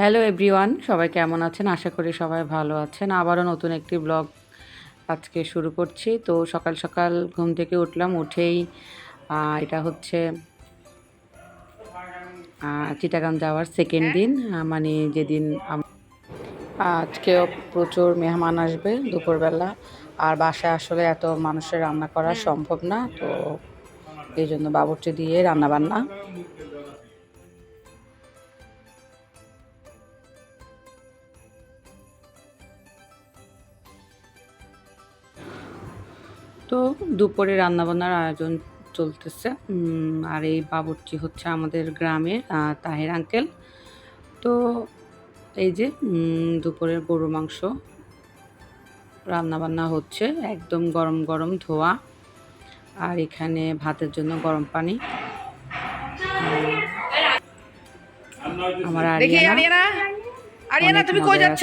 Hello everyone সবাই কেমন আছেন? আশা করি সবাই ভালো আছেন। আবারও নতুন একটি ব্লগ আজকে শুরু করছি। তো সকাল সকাল ঘুম থেকে উঠলাম উঠেই এটা হচ্ছে চিটাগাং যাওয়ার সেকেন্ড দিন। মানে যেদিন আজকেও প্রচুর মেহমান আসবে দুপুরবেলা। আর বাসায় আসলে এত মানুষের রান্না করা সম্ভব না। তো এই জন্য বাবুর্চি দিয়ে রান্না তো দুপুরে রান্নাবান্নার আয়োজন চলতেছে। আর এই বাবুর্চি হচ্ছে আমাদের গ্রামের তাহের আঙ্কেল। তো এই যে দুপুরের গরু মাংস রান্নাবান্না হচ্ছে একদম গরম গরম ধোয়া। আর এখানে ভাতের জন্য গরম পানি। আমার আরিয়ানা। আরিয়ানা। আরিয়ানা তুমি কই যাচ্ছ?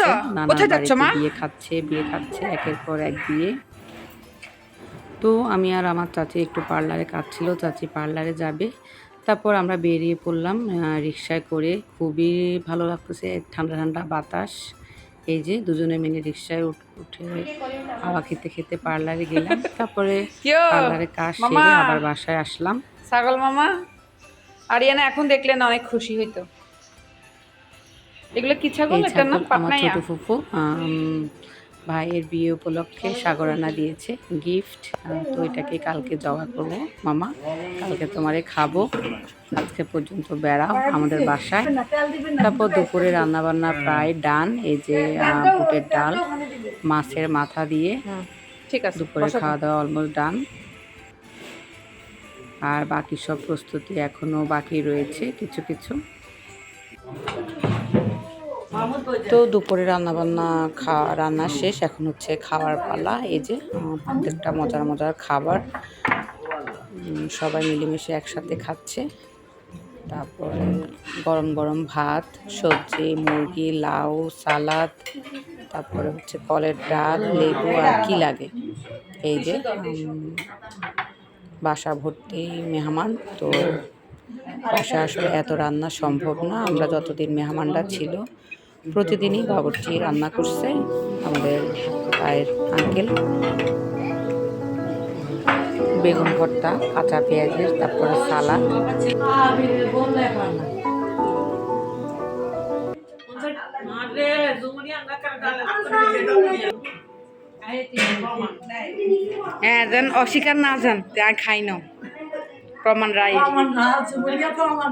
কোথায় যাচ্ছ মা? বিয়ে খাচ্ছে বিয়ে খাচ্ছে একের পর এক বিয়ে। তো আমি আর আমার চাচি একটু পার্লারে কাজ ছিল চাচি পার্লারে যাবে। তারপর আমরা বেরিয়ে পড়লাম রিক্সায় করে। খুবই ভালো লাগতেছে ঠান্ডা ঠান্ডা বাতাস। এই যে দুজনে মিলে রিক্সায় উঠ- হাওয়া খেতে খেতে পার্লারে গেলাম। তারপরে পার্লারে কাজ সেরে আবার বাসায় আসলাম। ছাগল মামা। আরিয়ানা এখন দেখলে না অনেক খুশি হইতো। এগুলো কি ছাগল? এই এটা না ছাগল পাটনাইয়া। ছোট ফুফু ভাইয়ের বিয়ে উপলক্ষে সাগরানা দিয়েছে গিফট। তো এটাকে কালকে জমা করব। মামা কালকে তোমারে খাব। আজকে পর্যন্ত বেড়াও আমাদের বাসায়। তারপর দুপুরে রান্না বান্না প্রায় ডান। এই যে বুটের ডাল মাছের মাথা দিয়ে ঠিক আছে দুপুরে খাওয়া দাওয়া অলমোস্ট ডান আর বাকি সব প্রস্তুতি এখনও বাকি রয়েছে কিছু কিছু। তো দুপুরে রান্না বান্না খাওয়া রান্না শেষ, এখন হচ্ছে খাওয়ার পালা। এই যে প্রত্যেকটা মজার মজার খাবার সবাই মিলেমিশে একসাথে খাচ্ছে। তারপরে গরম গরম ভাত, সবজি, মুরগি, লাউ, সালাদ, তারপরে হচ্ছে কলের ডাল, লেবু আর কি লাগে। এই যে বাসা ভর্তি মেহমান, তো বাসা আসলে এত রান্না সম্ভব না। আমরা যতদিন মেহমানরা ছিল প্রতিদিনই বাবুর্চি রান্না করছে আমাদের পায়ের আঙ্কেল বেগুন ভর্তা কাঁচা পেঁয়াজের তারপরে সালাদ। হ্যাঁ যেন অস্বীকার না যান খাই না। প্রমাণ রায়। Paman rahat, sebenarnya paman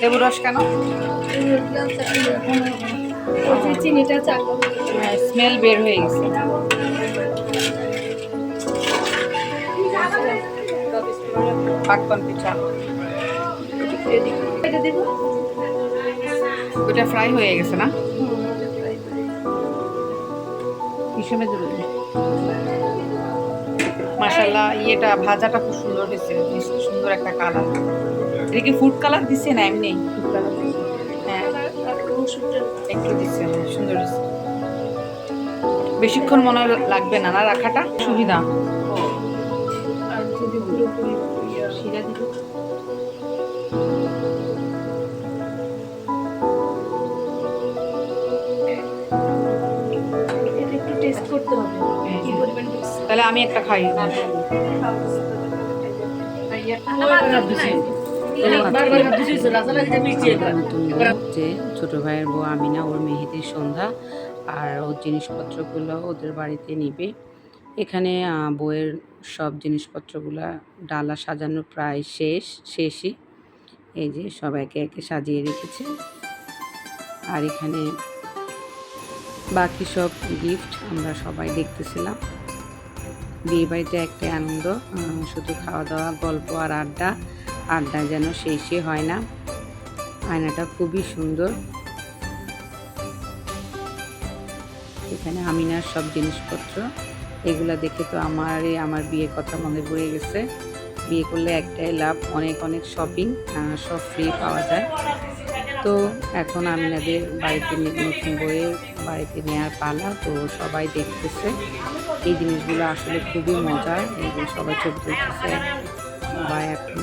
লেবুর রস কেন? চিনিটা চাকো স্মেল বের হয়ে গেছে। পাকপান পিঠা। ওটা ফ্রাই হয়ে গেছে না? হিসেবে দেবেন মাসাল্লাহ ইয়েটা ভাজাটা খুব সুন্দর হয়েছে। সুন্দর একটা কালার এটা কি ফুড কালার দিচ্ছে না এমনি ফুড কালার হ্যাঁ একটু দিচ্ছে হ্যাঁ সুন্দর বেশিক্ষণ মনে হয় লাগবে না না রাখাটা সুবিধা তাহলে আমি একটা খাই যে ছোট ভাইয়ের বউ আমিনা ওর মেহেদির সন্ধ্যা আর ওর জিনিসপত্রগুলো ওদের বাড়িতে নিবে। এখানে আহ, বউয়ের সব জিনিসপত্রগুলো ডালা সাজানো প্রায় শেষ শেষই। এই যে সবাইকে একে একে সাজিয়ে রেখেছে। আর এখানে বাকি সব গিফট আমরা সবাই দেখতেছিলাম। বিয়ে বাড়িতে একটা আনন্দ শুধু খাওয়া দাওয়া গল্প আর আড্ডা। আড্ডা যেন শেষে হয় না। আয়নাটা খুবই সুন্দর। এখানে আমিনার সব জিনিসপত্র। এগুলো দেখে তো আমার আমার বিয়ের কথা মনে পড়ে গেছে। বিয়ে করলে একটাই লাভ, অনেক অনেক শপিং সব ফ্রি পাওয়া যায়। তো এখন আমিনাদের বাড়িতে নতুন বইয়ে বাড়িতে নেওয়ার পালা, তো সবাই দেখতেছে। এই জিনিসগুলো আসলে খুবই মজার এইগুলো সবাই চোখ দেখতেছে বা এখন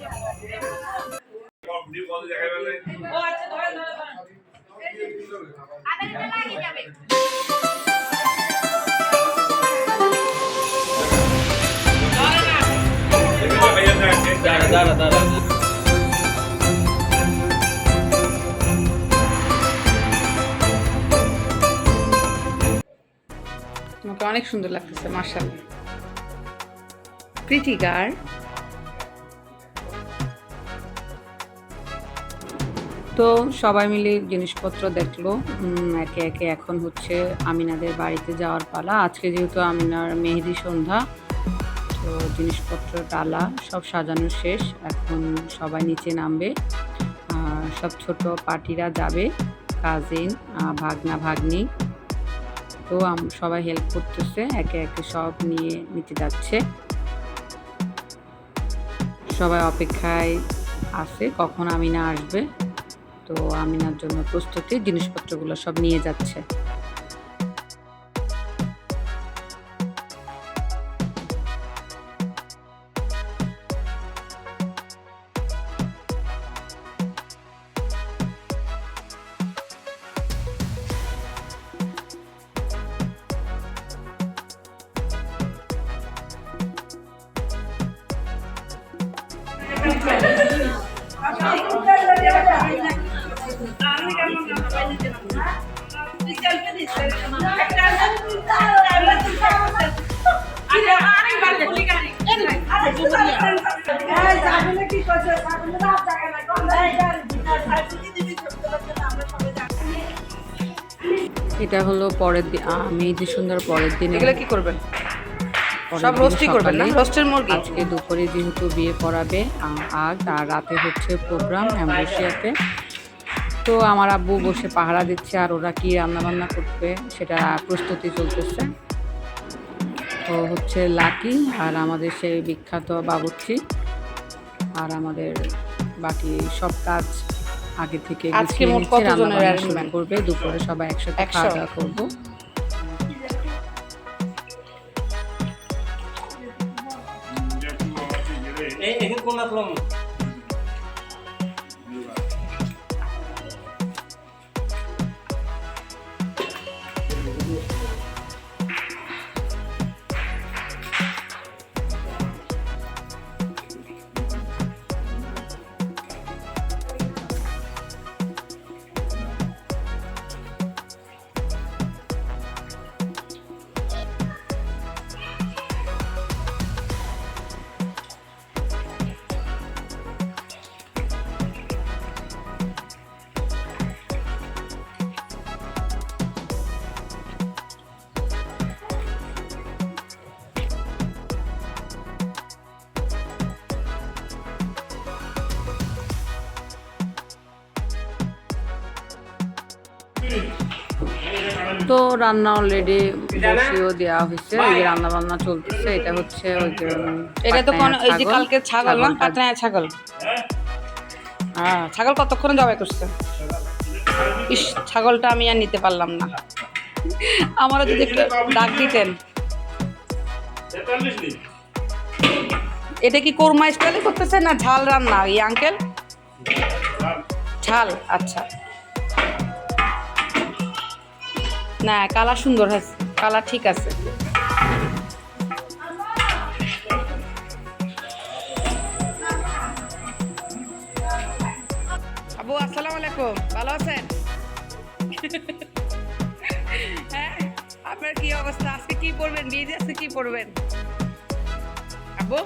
তোমাকে অনেক সুন্দর লাগতেছে মার্শাল প্রিটি গার তো সবাই মিলে জিনিসপত্র দেখল। একে একে এখন হচ্ছে আমিনাদের বাড়িতে যাওয়ার পালা। আজকে যেহেতু আমিনার মেহেদি সন্ধ্যা তো জিনিসপত্র, ডালা সব সাজানো শেষ। এখন সবাই নিচে নামবে। সব ছোট পার্টিরা যাবে কাজিন ভাগনা, ভাগ্নি। তো সবাই হেল্প করতেছে, একে একে সব নিয়ে নিতে যাচ্ছে। সবাই অপেক্ষায় আছে, কখন আমিনা আসবে। তো আমিনার জন্য প্রস্তুতি, জিনিসপত্রগুলো সব নিয়ে যাচ্ছে। এটা হলো পরের দিন মেহেদি সুন্দর পরের দিন এগুলো কি করবেন? সব রোস্টই করবেন না। রোস্টের মুরগি? আজকে দুপুরে যেহেতু বিয়ে পড়াবে আর রাতে হচ্ছে প্রোগ্রাম অ্যাম্বুসিয়াতে তো আমার আব্বু বসে পাহারা দিচ্ছে আর ওরা কি রান্না বান্না করবে সেটা প্রস্তুতি চলতেছে। তো হচ্ছে লাকি আর আমাদের সেই বিখ্যাত বাবুর্চি আর আমাদের বাকি সব কাজ আগে থেকে আজকে মোট কতজনের রান্নাবান্না করবে দুপুরে সবাই একসাথে একশো? খাওয়া দাওয়া করব। Eh, ini kung তো রান্না অলরেডি বসিয়েও দেওয়া হয়েছে এই যে রান্না বান্না চলতেছে এটা হচ্ছে ওই যে এটা তো কোন ওই যে কালকে ছাগল না? পাটনায় ছাগল। হ্যাঁ ছাগল কতক্ষণে জবাই করছে ইস ছাগলটা আমি আর নিতে পারলাম না। আমারও যদি একটু ডাক দিতেন। এটা কি কোরমা স্টাইলে করতেছে না ঝাল রান্না? এই আঙ্কেল ঝাল আচ্ছা। না, কালার সুন্দর আছে কালার ঠিক আছে। আবু, আসসালামু আলাইকুম। ভালো আছেন? হ্যাঁ আপনার কি অবস্থা? আজকে কি পড়বেন বিয়েতে আজকে কি পড়বেন আবু,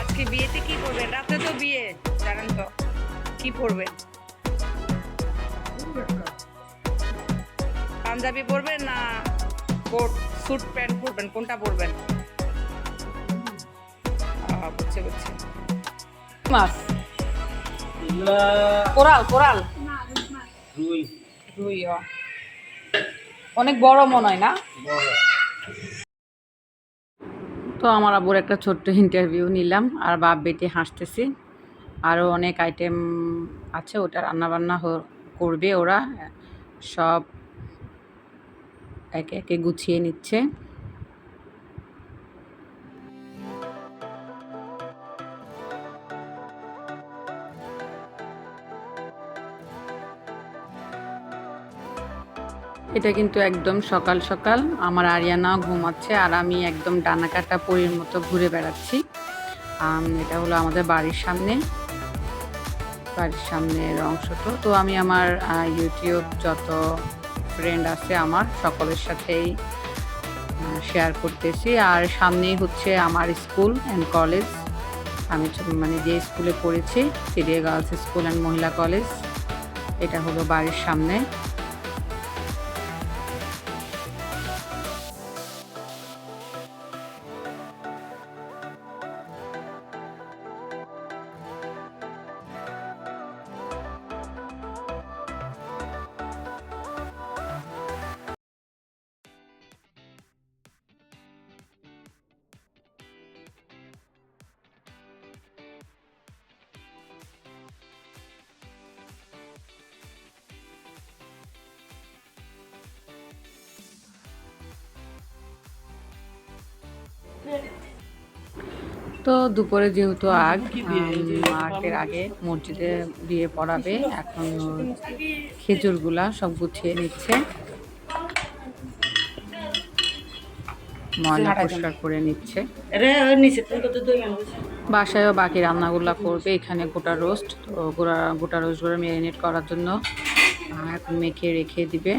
আজকে বিয়েতে কি পড়বেন রাতে তো বিয়ে, জানেন তো। কি পড়বেন পাঞ্জাবি পরবেন না কোট স্যুট প্যান্ট পরবেন? কোনটা পরবেন? বুঝছি বুঝছি। মাছ। কোরাল কোরাল। রুই। অনেক বড় মনে হয় না? তো আমার আবুর একটা ছোট্ট ইন্টারভিউ নিলাম আর বাপ বেটি হাসতেছি। আরও অনেক আইটেম আছে ওটা রান্নাবান্না করবে ওরা। সব একে একে গুছিয়ে নিচ্ছে। এটা কিন্তু একদম সকাল সকাল আমার আরিয়ানাও ঘুমাচ্ছে আর আমি একদম ডানা কাটা পরীর মতো ঘুরে বেড়াচ্ছি। এটা হলো আমাদের বাড়ির সামনে। বাড়ির সামনের অংশটা তো। আমি আমার ইউটিউব যত ফ্রেন্ড আছে আমার, সকলের সাথেই শেয়ার করতেছি। আর সামনেই হচ্ছে আমার স্কুল অ্যান্ড কলেজ আমি মানে যে স্কুলে পড়েছি সিডিএ গার্লস স্কুল অ্যান্ড মহিলা কলেজ এটা হলো বাড়ির সামনে। তো দুপুরে যেহেতু আগ আগের আগে মসজিদে বিয়ে পড়াবে এখন খেজুরগুলা সব গুছিয়ে নিচ্ছে। ময়লা পরিষ্কার করে নিচ্ছে। বাসায়ও বাকি রান্নাগুলা করবে এখানে গোটা রোস্ট তো গোটা গোটা রোস্টগুলো ম্যারিনেট করার জন্য এখন মেখে রেখে দিবে।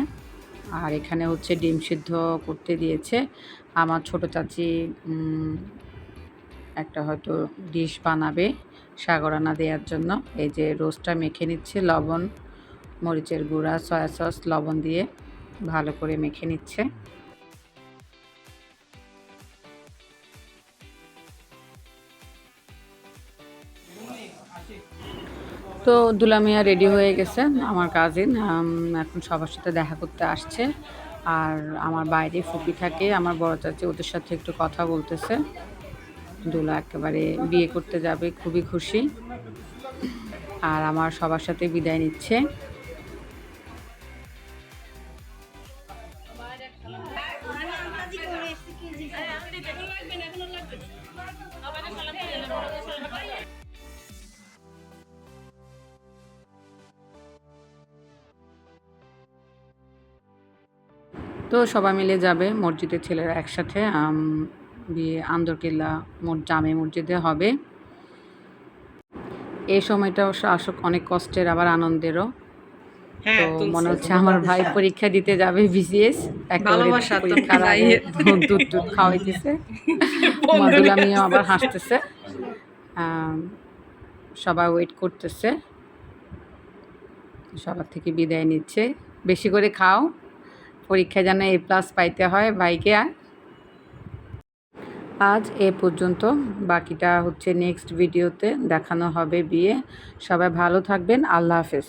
আর এখানে হচ্ছে ডিম সিদ্ধ করতে দিয়েছে। আমার ছোট চাচি একটা হয়তো ডিশ বানাবে সাগরানা দেওয়ার জন্য। এই যে রোস্টটা মেখে নিচ্ছে, লবণ, মরিচের গুঁড়া, সয়া সস, লবণ দিয়ে ভালো করে মেখে নিচ্ছে। তো দুলামিয়া রেডি হয়ে গেছে, আমার কাজিন। এখন সবার সাথে দেখা করতে আসছে। আর আমার বাইরে ফুপি থাকে, আমার বড় চাচি ওদের সাথে একটু কথা বলতেছে। দুলা একেবারে বিয়ে করতে যাবে, খুবই খুশি। আর আমার সবার সাথে বিদায় নিচ্ছে। তো সবাই মিলে যাবে মসজিদের ছেলেরা একসাথে। বিয়ে আন্দরকিল্লা মোট জামে মসজিদে হবে। এই সময়টা অবশ্য আসক অনেক কষ্টের আবার আনন্দেরও। হ্যাঁ, তো মনে হচ্ছে আমার ভাই পরীক্ষা দিতে যাবে বিসিএস দুধ দুধ দুধ খাওয়াইতেছে। মধুলা আবার হাসতেছে। সবাই ওয়েট করতেছে। সবার থেকে বিদায় নিচ্ছে। বেশি করে খাও। পরীক্ষা যেন এ প্লাস পাইতে হয় ভাইকে আর। আজ এ পর্যন্ত। বাকিটা হচ্ছে নেক্সট ভিডিওতে দেখানো হবে বিয়ে। সবাই ভালো থাকবেন। আল্লাহ হাফেজ।